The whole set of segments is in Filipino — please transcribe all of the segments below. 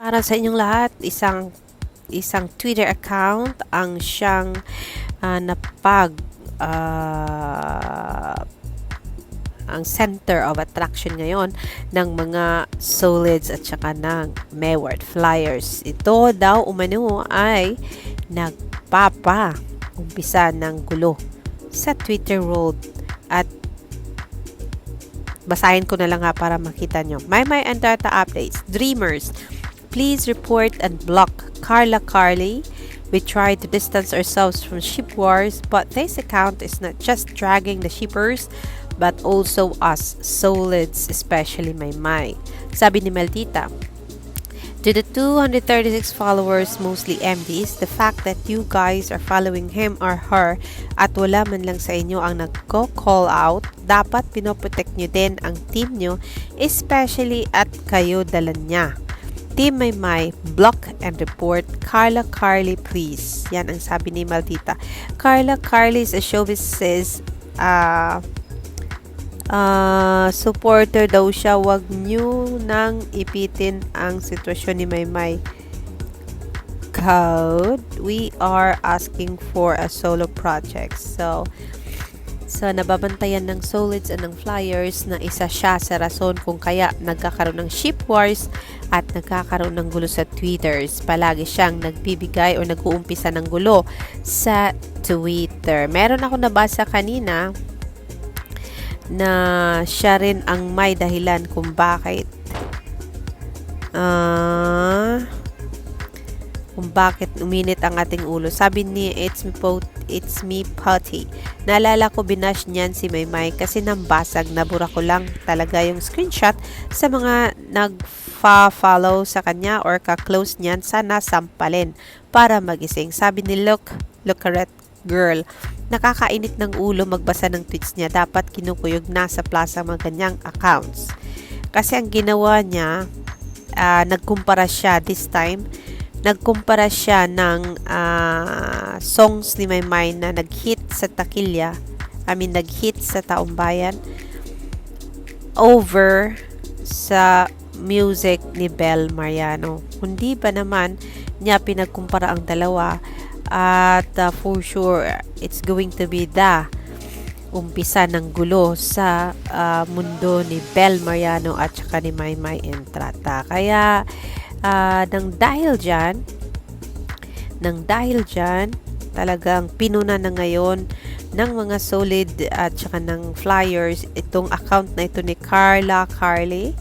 Para sa inyong lahat, isang isang Twitter account ang siyang ah, napag ah, ang center of attraction ngayon ng mga solids at saka ng Mayward Flyers. Ito daw umano ay nagpapa umpisa ng gulo sa Twitter world at basahin ko na lang nga para makita nyo. My My and Data Updates. Dreamers, please report and block Carla Carly. We try to distance ourselves from ship wars, but this account is not just dragging the shippers, but also us, solids, especially my my. Sabi ni Meltita, to the 236 followers, mostly MDs, the fact that you guys are following him or her at wala man lang sa inyo ang nagko-call out, dapat pinoprotect nyo din ang team nyo, especially at kayo dala niya. Team May May, block and report Carla Carly please. Yan ang sabi ni Maldita. Carla Carly is a showbiz says, uh, uh, supporter daw siya. Wag nyo nang ipitin ang sitwasyon ni May May. Code, we are asking for a solo project. So, so nababantayan ng solids and ng flyers na isa siya sa rason kung kaya nagkakaroon ng ship wars at nagkakaroon ng gulo sa Twitters. Palagi siyang nagbibigay o nag-uumpisa ng gulo sa Twitter. Meron ako nabasa kanina na siya rin ang may dahilan kung bakit ah kung bakit uminit ang ating ulo. Sabi ni It's Me, po, it's me Putty. Naalala ko binash niyan si Maymay kasi nambasag. Nabura ko lang talaga yung screenshot sa mga nag-follow sa kanya or ka-close niyan. Sana sampalin para magising. Sabi ni Look, Lookaret Girl, nakakainit ng ulo magbasa ng tweets niya. Dapat kinukuyog na sa plaza mga ganyang accounts. Kasi ang ginawa niya, ah, nagkumpara siya this time nagkumpara siya ng ah, songs ni Maymay na nag-hit sa Takilya, I mean nag-hit sa Taong Bayan over sa music ni Bel Mariano. Hindi ba naman niya pinagkumpara ang dalawa at ah, for sure it's going to be the umpisa ng gulo sa ah, mundo ni Bel Mariano at saka ni Maymay Entrata. Kaya ah, nang dahil dyan, nang dahil dyan, talagang pinuna na ngayon ng mga solid at saka ng flyers itong account na ito ni Carla Carly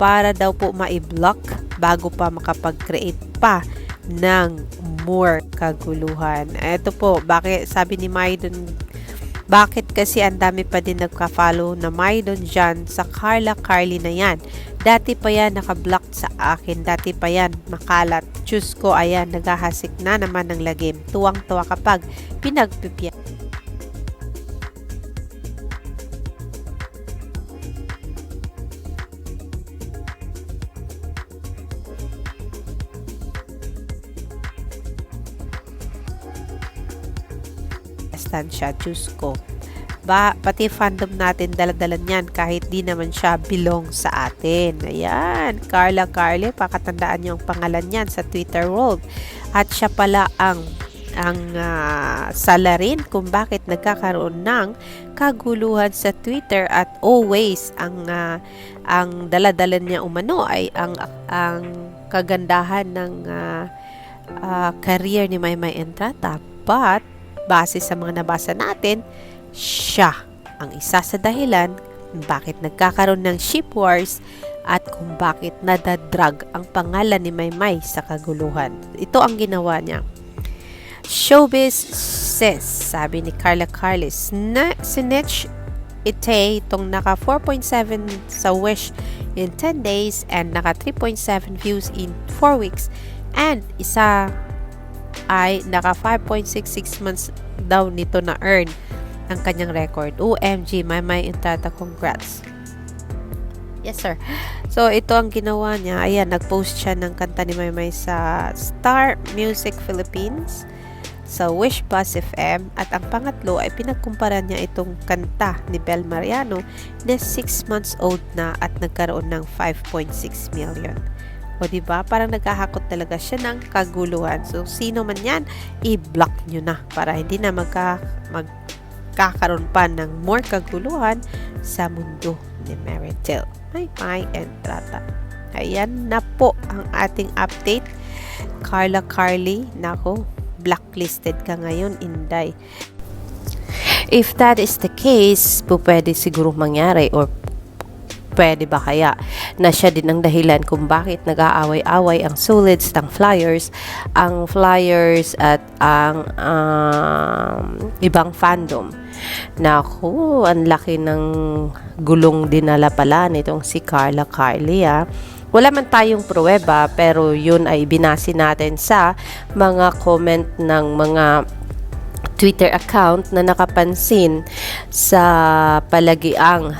para daw po ma-block bago pa makapag-create pa ng more kaguluhan. Ito po, bakit sabi ni Maydon bakit kasi ang dami pa din nagka-follow na Maydon dyan sa Carla Carly na yan. Dati pa yan nakablock sa akin. Dati pa yan makalat. Diyos ko, ayan, naghahasik na naman ng lagim. Tuwang-tuwa kapag pinagpipya. Estancia, Diyos ko. Ba, pati fandom natin daladalan yan kahit di naman siya belong sa atin. Ayan, Carla Carly, pakatandaan niyo ang pangalan niyan sa Twitter world. At siya pala ang ang ah, salarin kung bakit nagkakaroon ng kaguluhan sa Twitter at always ang ah, ang daladalan niya umano ay ang ang kagandahan ng ah, ah, career ni Maymay Entrata but base sa mga nabasa natin siya ang isa sa dahilan kung bakit nagkakaroon ng ship wars at kung bakit nadadrag ang pangalan ni Maymay sa kaguluhan. Ito ang ginawa niya. Showbiz says, sabi ni Carla Carles, na sinitch ite itong naka 4.7 sa Wish in 10 days and naka 3.7 views in 4 weeks and isa ay naka 5.66 months daw nito na earn ang kanyang record. OMG, my my Intata, congrats. Yes, sir. So, ito ang ginawa niya. Ayan, nag-post siya ng kanta ni Maymay sa Star Music Philippines sa Wish Bus FM at ang pangatlo ay pinagkumpara niya itong kanta ni Bel Mariano na 6 months old na at nagkaroon ng 5.6 million. O di ba? Parang nagkahakot talaga siya ng kaguluhan. So sino man 'yan, i-block nyo na para hindi na magka magkakaroon pa ng more kaguluhan sa mundo ni Meritel. May Mai and Trata. Ayan na po ang ating update. Carla Carly, nako, blacklisted ka ngayon, Inday. If that is the case, po pwede siguro mangyari or pwede ba kaya na siya din ang dahilan kung bakit nag-aaway-away ang solids ng flyers, ang flyers at ang um, ibang fandom. Naku, ang laki ng gulong dinala pala nitong si Carla Carly ah. Wala man tayong pruweba pero yun ay binasi natin sa mga comment ng mga Twitter account na nakapansin sa palagiang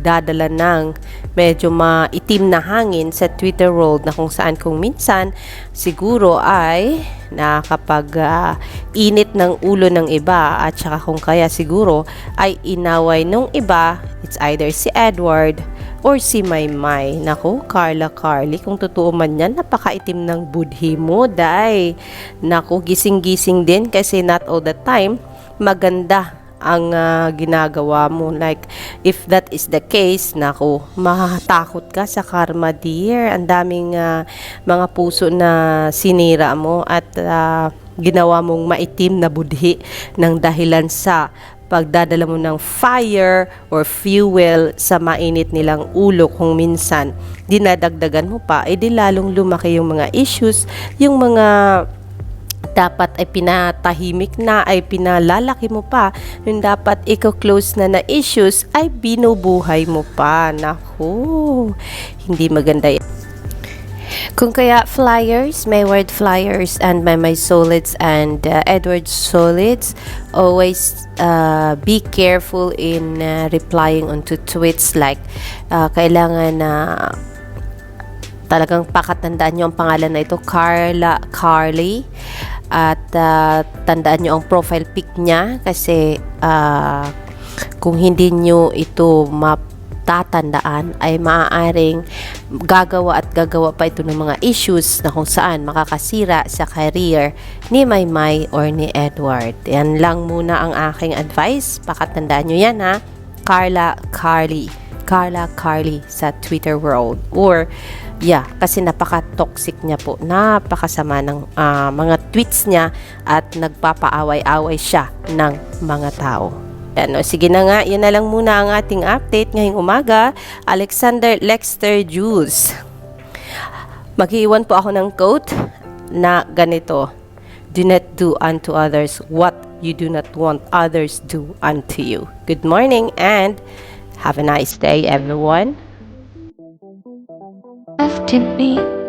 pagdadala ng medyo maitim na hangin sa Twitter world na kung saan kung minsan siguro ay nakapag ah, init ng ulo ng iba at saka kung kaya siguro ay inaway nung iba it's either si Edward or si Maymay. Naku, Carla Carly, kung totoo man yan, napakaitim ng budhi mo, day. Naku, gising-gising din kasi not all the time maganda ang ah, ginagawa mo. Like, if that is the case, naku, mahatakot ka sa karma, dear. Ang daming ah, mga puso na sinira mo at ah, ginawa mong maitim na budhi ng dahilan sa pagdadala mo ng fire or fuel sa mainit nilang ulo kung minsan dinadagdagan mo pa, edi lalong lumaki yung mga issues, yung mga dapat ay pinatahimik na, ay pinalalaki mo pa. Yung dapat ikaw-close na na issues, ay binubuhay mo pa. Naku, hindi maganda yan. Kung kaya flyers, may word flyers and may may solids and uh, Edward solids, always uh, be careful in uh, replying onto tweets like uh, kailangan na talagang pakatandaan nyo ang pangalan na ito, Carla Carly. At uh, tandaan nyo ang profile pic niya kasi uh, kung hindi nyo ito matatandaan ay maaaring gagawa at gagawa pa ito ng mga issues na kung saan makakasira sa career ni Maymay or ni Edward. Yan lang muna ang aking advice. Pakatandaan nyo yan ha. Carla Carly. Carla Carly sa Twitter world. Or, yeah, kasi napaka-toxic niya po. Napakasama ng ah, mga tweets niya at nagpapaaway-away siya ng mga tao. Yan, o, sige na nga, yun na lang muna ang ating update ngayong umaga. Alexander Lexter Jules. Mag-iwan po ako ng quote na ganito. Do not do unto others what you do not want others do unto you. Good morning and have a nice day, everyone. left in me.